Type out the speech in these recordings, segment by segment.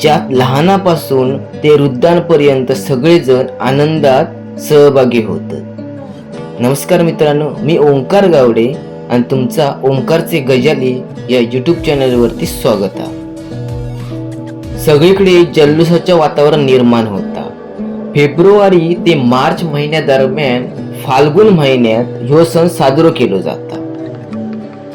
ज्यात लहानापासून ते वृद्धांपर्यंत सगळेजण आनंदात सहभागी होतात. नमस्कार मित्रांनो मी ओंकार गावडे आणि तुमचा ओंकारचे गजाली या यूट्यूब चॅनलवरती स्वागत आहे. सगळीकडे जल्लोषाचं वातावरण निर्माण होता. फेब्रुवारी ते मार्च महिन्यादरम्यान फाल्गुन महिन्यात ह्यो सण साजरो केलो जाता.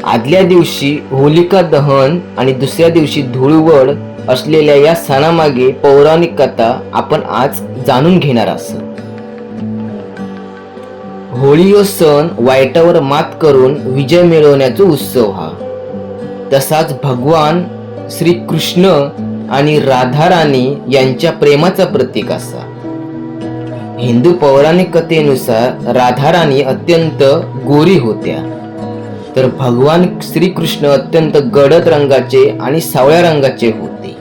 आदल्या दिवशी होलिका दहन आणि दुसऱ्या दिवशी धुळवड असलेल्या या सणामागे पौराणिक कथा आपण आज जाणून घेणार असं होळी हो सण वाईटावर मात करून विजय मिळवण्याचा उत्सव हा. तसाच भगवान श्री कृष्ण आणि राधाराणी यांच्या प्रेमाचा प्रतीक असा. हिंदू पौराणिक कथेनुसार राधाराणी अत्यंत गोरी होत्या. तर भगवान श्रीकृष्ण अत्यंत गडद रंगाचे आणि सावळ्या रंगाचे होते.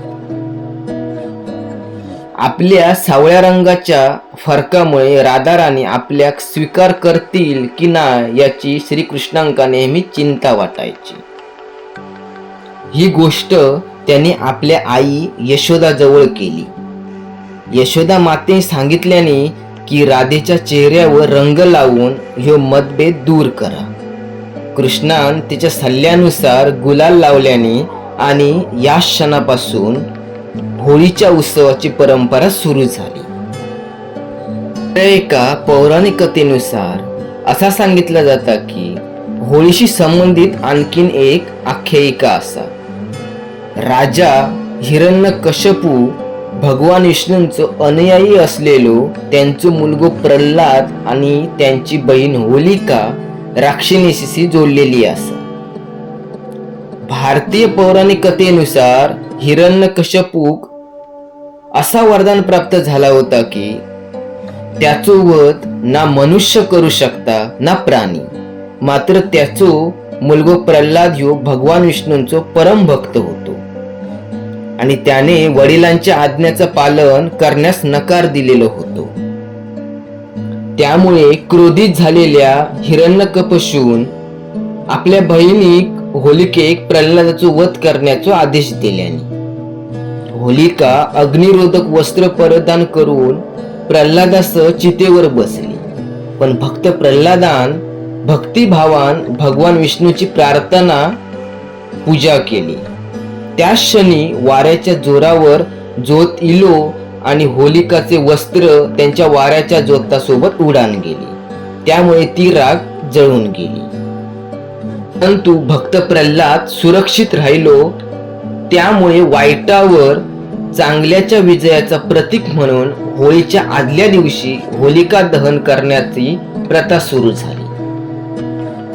आपल्या सावळ्या रंगाच्या फरकामुळे राधाराणी आपल्या स्वीकार करतील की नाही याची श्रीकृष्णांका नेहमी चिंता वाटायची. ही गोष्ट त्याने आपल्या आई यशोदाजवळ केली. यशोदा माते सांगितल्याने की राधेच्या चेहऱ्यावर रंग लावून ह्यो मतभेद दूर करा. कृष्णान तिच्या सल्ल्यानुसार गुलाल लावल्याने आणि या क्षणापासून होळीच्या उत्सवाची परंपरा सुरू झाली. एका पौराणिक कथेनुसार असा सांगितलं जाता की होळीशी संबंधित आणखीन एक आख्यायिका असा. राजा हिरण्यकश्यपू भगवान विष्णूंचं अनुयायी असलेलो त्यांचं मुलगो प्रल्हाद आणि त्यांची बहीण होलिका राक्षिणीशी जोडलेली असा. भारतीय पौराणिक कथेनुसार हिरण्यकश्यपूक असा वरदान प्राप्त झाला होता की त्याचो वध ना मनुष्य करू शकता ना प्राणी. मात्र त्याचो मुलगो प्रल्हाद ह्यो भगवान विष्णूंचो परम भक्त होतो. आणि त्याने वडिलांच्या आज्ञेचं पालन करण्यास नकार दिलेलो होतो. त्यामुळे क्रोधित झालेल्या हिरण्यकपशून आपल्या बहिणीक होलिकेक प्रल्हादाचो वध करण्याचा आदेश दिल्याने. होलिका अग्निरोधक वस्त्र परदान करून प्रल्हादास चितेवर बसली. पण भक्त प्रल्हादान भक्तिभावान भगवान विष्णूची प्रार्थना पूजा केली. त्या क्षणी वाऱ्याच्या जोरावर जोत इलो आणि होलिकाचे वस्त्र त्यांच्या वाऱ्याच्या जोतासोबत उडान गेली. त्यामुळे ती राग जळून गेली. परंतु भक्त प्रल्हाद सुरक्षित राहिलो त्यामुळे वाईटावर चांगल्याच्या विजयाचा प्रतीक म्हणून होळीच्या आदल्या दिवशी होलिका दहन करण्याची प्रथा सुरू झाली.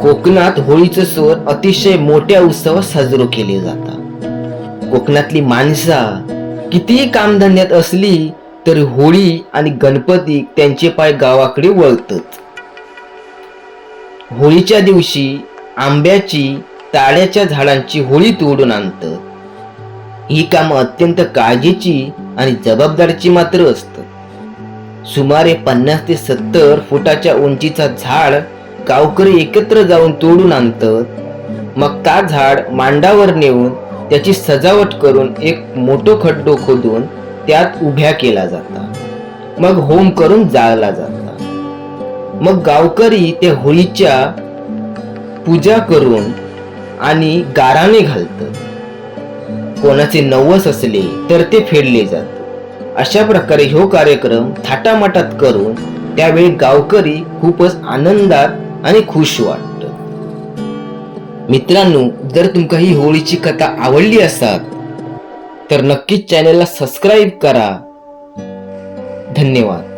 कोकणात होळीचे सण अतिशय मोठ्या उत्सवात साजरो केले जातात. कोकणातली माणसा कितीही कामधंद्यात असली तरी होळी आणि गणपती त्यांचे पाय गावाकडे वळतच होळीच्या दिवशी आंब्याची ताड्याच्या झाडांची होळी तोडून आणतात. ही कामं अत्यंत काळजीची आणि जबाबदारीची मात्र असत सुमारे पन्नास ते सत्तर फुटाच्या उंचीचा झाड गावकरी एकत्र जाऊन तोडून आणतात. मग त्या झाड मांडावर नेऊन त्याची सजावट करून एक मोठो खड्डो खोदून त्यात उभ्या केला जाता. मग होम करून जाळला जाता. मग गावकरी त्या होळीच्या पूजा करून आणि गाराने घालतात. कोणाचे नवस असले तर ते फेडले जात. अशा प्रकारे ह्यो कार्यक्रम थाटामाटात करून त्यावेळी गावकरी खूपच आनंदात आणि खुश वाटत. मित्रांनो जर तुमका ही होळीची कथा आवडली असाल तर नक्कीच चॅनलला सबस्क्राईब करा. धन्यवाद.